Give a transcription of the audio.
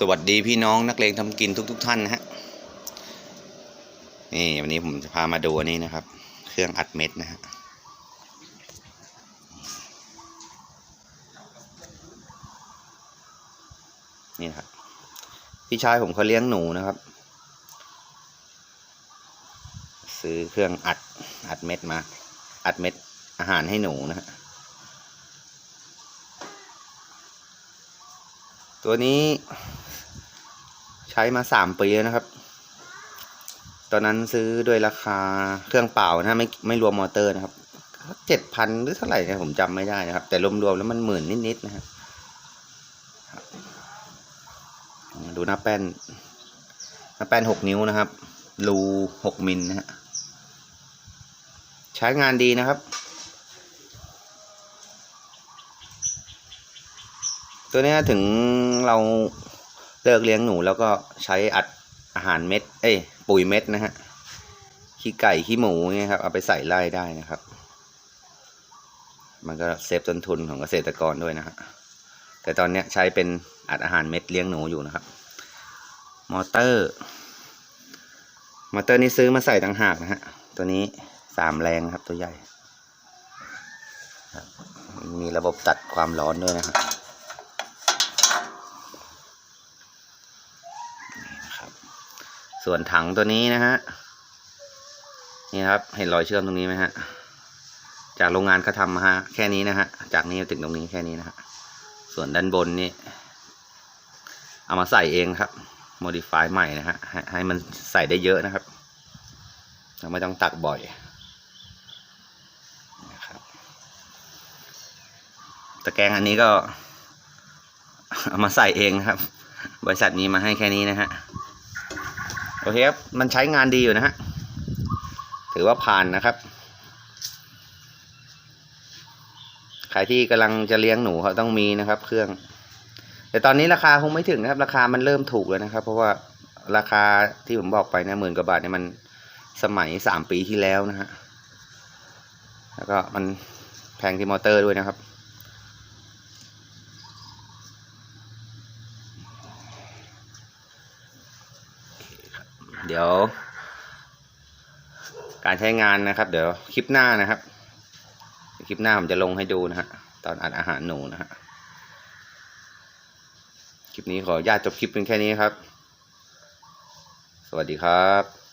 สวัสดีพี่น้องนักเลงทำกินทุกๆท่านนะฮะนี่วันนี้ผมจะพามาดูอันนี้นะครับ เครื่องอัดเม็ดนะฮะนี่ครับ พี่ชายผมเขาเลี้ยงหนูนะครับ ซื้อเครื่องอัดอัดเม็ดมา อัดเม็ดอาหารให้หนูนะฮะตัวนี้ ช้มาสามปีแล้วนะครับ ตอนนั้นซื้อด้วยราคาเครื่องเปล่านะไม่ไม่รวมมอเตอร์นะครับเจ็ดพันหรือเท่าไหร่เนี่ยผมจำไม่ได้นะครับ แต่รวมๆแล้วมันหมื่นนิดๆนะฮะดูหน้าแป้นหน้าแป้นหกนิ้วนะครับ รูหกมิลนะฮะใช้งานดีนะครับ ตัวนี้ถึงเรา เลิกเลี้ยงหนูแล้วก็ใช้อัดอาหารเม็ด เอ้ยปุ๋ยเม็ดนะฮะขี้ไก่ขี้หมูเงี้ยครับเอาไปใส่ไร่ได้นะครับ มันก็เซฟต้นทุนของเกษตรกรด้วยนะฮะแต่ตอนเนี้ยใช้เป็นอัดอาหารเม็ดเลี้ยงหนูอยู่นะครับ มอเตอร์ มอเตอร์นี้ซื้อมาใส่ต่างหากนะฮะตัวนี้สามแรงครับตัวใหญ่มีระบบตัดความร้อนด้วยนะครับ ส่วนถังตัวนี้นะฮะนี่ครับ เห็นรอยเชื่อมตรงนี้ไหมฮะ จากโรงงานเขาทำมาฮะแค่นี้นะฮะ จากนี้ถึงตรงนี้แค่นี้นะฮะ ส่วนด้านบนนี่ เอามาใส่เองครับ modify ใหม่นะฮะให้ให้มันใส่ได้เยอะนะครับเราไม่ต้องตักบ่อยนะครับตะแกรงอันนี้ก็ เอามาใส่เองครับ บริษัทนี้มาให้แค่นี้นะฮะ โอเคครับมันใช้งานดีอยู่นะฮะถือว่าผ่านนะครับ ใครที่กำลังจะเลี้ยงหนูเขาต้องมีนะครับ เครื่อง แต่ตอนนี้ราคาคงไม่ถึงนะครับ ราคามันเริ่มถูกแล้วนะครับ เพราะว่าราคาที่ผมบอกไปนะหมื่นกว่าบาทเนี่ยมันสมัยสามปีที่แล้วนะฮะแล้วก็มันแพงที่มอเตอร์ด้วยนะครับ เดี๋ยว การใช้งานนะครับ เดี๋ยวคลิปหน้านะครับ คลิปหน้าผมจะลงให้ดูนะฮะตอนอัดอาหารหนูนะฮะคลิปนี้ขออนุญาตจบคลิปเป็นแค่นี้ครับ สวัสดีครับ